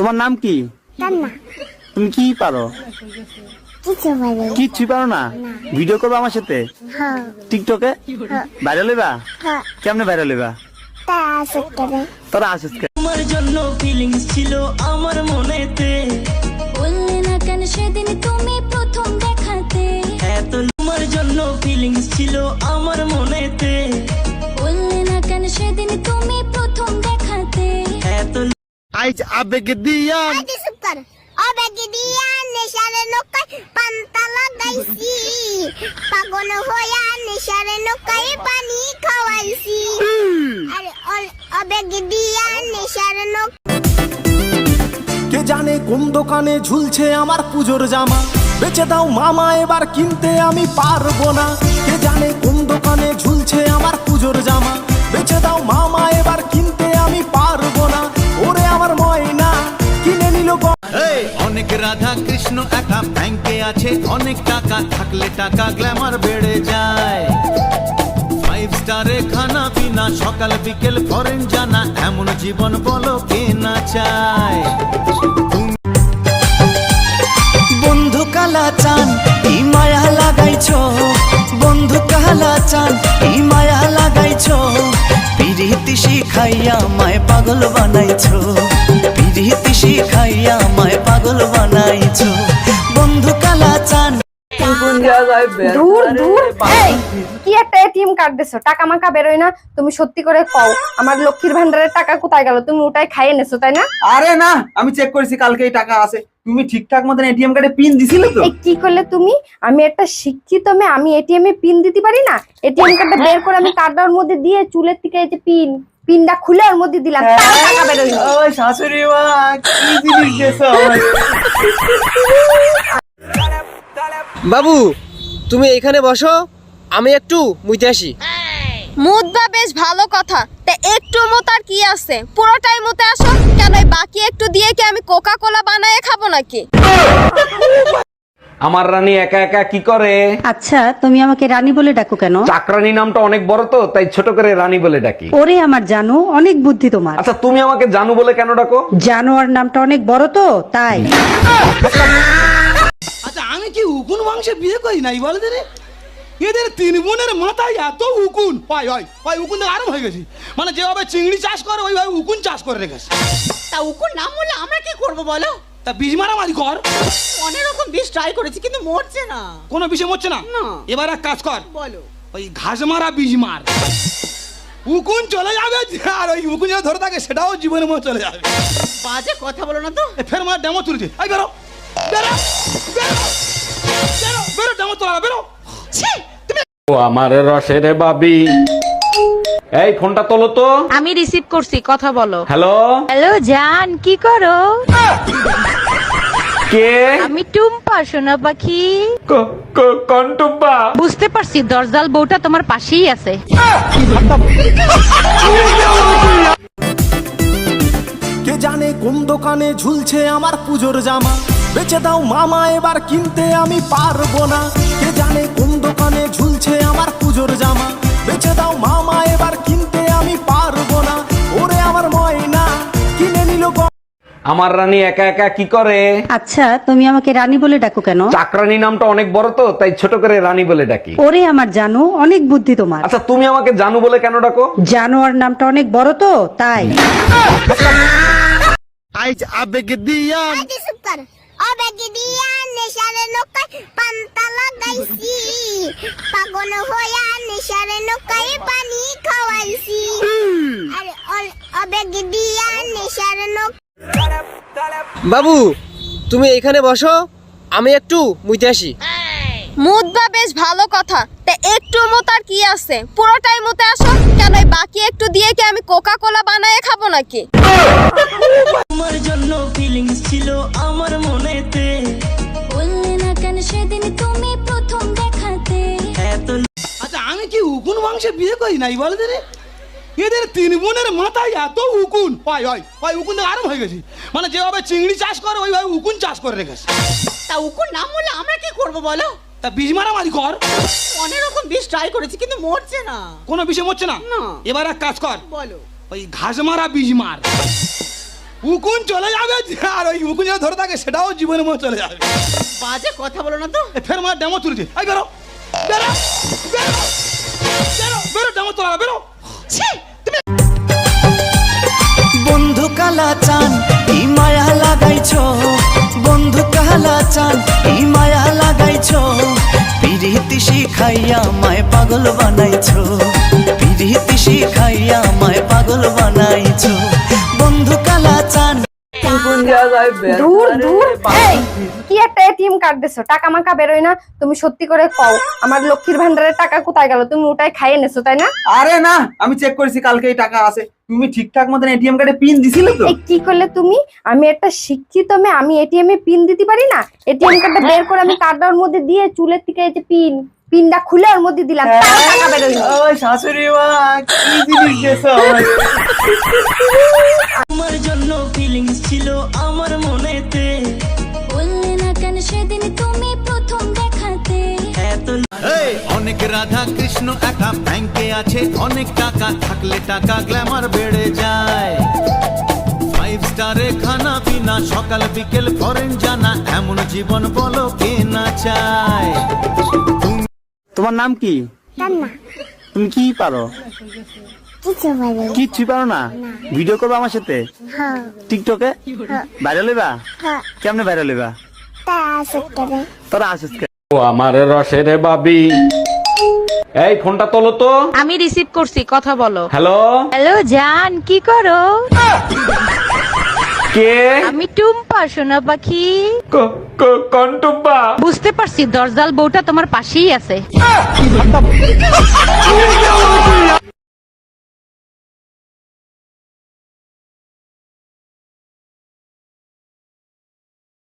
তোমার নাম কি? তুমি কি পারো? কিচ্ছুই পারো না? ভিডিও করবে আমার সাথে? হ্যাঁ। টিকটকে ভাইরাল হইবা? হ্যাঁ। কেমনে ভাইরাল হইবা? তোরা আসিস তোমার জন্য ফিলিংস ছিল আমার মনেতে। বললে না কেন সেদিন তুমি প্রথম দেখাতে। এত আইজ আবেগে দিয়া। চুপ কর। অবেগে দিয়া নেশারে নৌকায় পান্তা লাগাইছি। পাগল হইয়া নেশারে নৌকায় পানি খাওয়াইছি। আরে অবেগে দিয়া নেশারে নৌকায় কে জানে কোন দোকানে ঝুলছে আমার পুজোর জামা? বেচে দাও মামা এবার কিনতে আমি পারব না। কে জানে অনেক টাকা থাকলে টাকা গ্ল্যামার বেড়ে যায়। ফাইভ স্টারে খানা পিনা, সকাল বিকেল ফরেন জানা, এমন জীবন বলো কে না চায়। বন্ধু কালা চান মায়া লাগাইছো। বন্ধু কালা চান মায়া লাগাইছো। পিরিতি শিখাইয়া মায় পাগল বানাইছো। পিরিতি শিখাইয়া মায় পাগল বানাইছো। দূর দূর। এই কি একটা এটিএম কার্ড দিছো? টাকা মাকা বেরোয় না তুমি সত্যি করে কও আমার লক্ষ্মীর ভান্ডারের টাকা কোথায় গেল? তুমি ওটাই খাইয়ে নেছো তাই না? আরে না আমি চেক করেছি কালকে এই টাকা আছে। তুমি ঠিকঠাক মতন এটিএম কার্ডে পিন দিছিলে তো? কি করলে তুমি? আমি একটা শিক্ষিত মেয়ে আমি এটিএম এ পিন দিতে পারি না? এটিএম কার্ডটা বের করে আমি কার্ডটার মধ্যে দিয়ে চুলের থেকে এই যে পিন পিনটা খুলে ওর মধ্যে দিলাম তাও টাকা বেরোয় না। ওই শাশুড়ি মা কি জিনিস আমায়? বাবু তুমি এখানে বসো আমি একটু মুইতে আসি। মুদ্রা বেশ ভালো কথা। তা একটু মত আর কি আছে? পুরোটাই মতে আসো। কেন এই বাকি একটু দিয়ে কি আমি কোকা কোলা বানায় খাব নাকি? আমার রানী একা একা কি করে? আচ্ছা তুমি আমাকে রানী বলে ডাকো কেন? চাকরানী নামটা অনেক বড় তো তাই ছোট করে রানী বলে ডাকি। ওরে আমার জানো অনেক বুদ্ধি তোমার। আচ্ছা তুমি আমাকে জানু বলে কেন ডাকো? জানোয়ার নামটা অনেক বড় তো তাই। আমি কি উকুন বংশে বিয়ে করি নাই বলে রে? এদের তিন বোনের মাথায় এত উকুন। পাই হয় পাই উকুন আরাম হয়ে গেছি। মানে যেভাবে চিংড়ি চাষ করে ওইভাবে উকুন চাষ করে রেখেছে। তা উকুন নাম বলে আমরা কি করব বলো? তা বীজ মারামারি কর। অনেক রকম বিষ ট্রাই করেছি কিন্তু মরছে না। কোনো বিষয় মরছে না? না। এবার এক কাজ কর। বলো। ওই ঘাস মারা বীজ মার। উকুন চলে যাবে আর ওই উকুন যেটা ধরে থাকে সেটাও জীবনের মধ্যে চলে যাবে। বাজে কথা বলো না তো। ফের মার ডেমো তুলছে। এই বেরো। ও আমার রসের বাবি। এই ফোনটা তোলো তো। আমি রিসিভ করছি কথা বলো। হ্যালো? হ্যালো জান কি করো? কে? আমি টুম্পা সোনা পাখি। ক- ক- কন্টুব্বা বুঝতে পারছি দরজাল বউটা তোমার পাশেই আছে। কে জানে কোন দোকানে ঝুলছে আমার পুজোর জামা। বেচে দাও মামা, এবার কিনতে আমি পারব না। কে জানে কোন দোকানে ঝুলছে আমার পুজোর জামা। বেচে দাও মামা, এবার কিনতে আমি পারব না। ওরে আমার ময়না, কিনে নিল আমার রানী একা একা কি করে? আচ্ছা তুমি আমাকে রানী বলে ডাকো কেন? চাকরানী নামটা অনেক বড় তো তাই ছোট করে রানী বলে ডাকি। ওরে আমার জানো অনেক বুদ্ধি তোমার। আচ্ছা তুমি আমাকে জানু বলে কেন ডাকো? জানোয়ার নামটা অনেক বড় তো তাই। আইজ আবেগে দিয়া কর। দিয়া নেশারে নৌকায় পান্তা লাগাইছি। পাগল হইয়া নেশারে নৌকায় পানি খাওয়াইছি। আরে অবেগে দিয়া নেশারে নৌকায় বাবু তুমি এখানে বসো আমি একটু মুইতে আসি। মুদ্রা বেশ ভালো কথা। তা একটু মত আর কি আছে? পুরোটাই মতে আসো। কেন এই বাকি একটু দিয়ে কি আমি কোকা কোলা বানায় খাব নাকি? তোমার জন্য ফিলিংস ছিল আমার মনেতে। বললে না কেন সেদিন তুমি প্রথম দেখাতে? আচ্ছা আমি কি উকুন বংশে বিয়ে করি নাই বলে রে? এদের তিন বোনের মাথায় এত উকুন। পাই হয় পাই উকুন থেকে আরাম হয়ে গেছি। মানে যেভাবে চিংড়ি চাষ করে ওইভাবে উকুন চাষ করে রেখেছে। তা উকুন না বলে আমরা কি করব বলো? তা বীজ মারামারি কর। অনেক রকম বিষ ট্রাই করেছি কিন্তু মরছে না। কোনো বিষয় মরছে না? না। এবার এক কাজ কর। বলো। ওই ঘাস মারা বীজ মার। উকুন চলে যাবে আর ওই উকুন যেটা ধরে থাকে সেটাও জীবনের মধ্যে চলে যাবে। বাজে কথা বলো না তো। এ ফের মার ডেমো তুলছে। এই বেরো। বেরো। বেরো। বেরো। বেরো ডেমো তোলা বেরো। বন্ধু কালা চান ই মায়া লাগাইছ। বন্ধু কালা চান ই মায়া লাগাইছ। পিরিতি শিখাইয়া মায় পাগল বানাইছ। পিরিতি শিখাইয়া মায় পাগল বানাইছো। দূর দূর। এই কি একটা এটিএম কার্ড দিছো? টাকা মাকা বেরোয় না তুমি সত্যি করে কও আমার লক্ষ্মীর ভান্ডারের টাকা কোথায় গেল? তুমি ওটাই খাইয়ে নেছো তাই না? আরে না আমি চেক করেছি কালকে এই টাকা আছে। তুমি ঠিকঠাক মতন এটিএম কার্ডে পিন দিছিলে তো? কি করলে তুমি? আমি একটা শিক্ষিত মেয়ে আমি এটিএম এ পিন দিতে পারি না? এটিএম কার্ডটা বের করে আমি মধ্যে দিয়ে চুলের থেকে এই যে পিন পিনটা খুলে ওর মধ্যে দিলাম টাকা বেরোয় শাশুড়ি মা কি জিনিস ছিল আমার মনেতে। বললে না কেন সেদিন তুমি প্রথম দেখাতে? অনেক রাধা কৃষ্ণ একা ব্যাংকে আছে। অনেক টাকা থাকলে টাকা গ্ল্যামার বেড়ে যায়। ফাইভ স্টারে খানা পিনা সকাল বিকেল ফরেন জানা এমন জীবন বলো কে না চায়। তোমার নাম কি? তুমি কি পারো? কিচ্ছু পারো না। ভিডিও করবে আমার সাথে? হ্যাঁ। টিকটকে? ভাইরাল হইবা? হ্যাঁ। কেমনে ভাইরাল হইবা? তোরা আসিস ও আমার রসের বাবি। এই ফোনটা তোলো তো। আমি রিসিভ করছি কথা বলো। হ্যালো হ্যালো জান কি করো? কে? আমি টুম্পা সোনা পাখি। কন্টুব্বা বুঝতে পারছি দরজাল বউটা তোমার পাশেই আছে।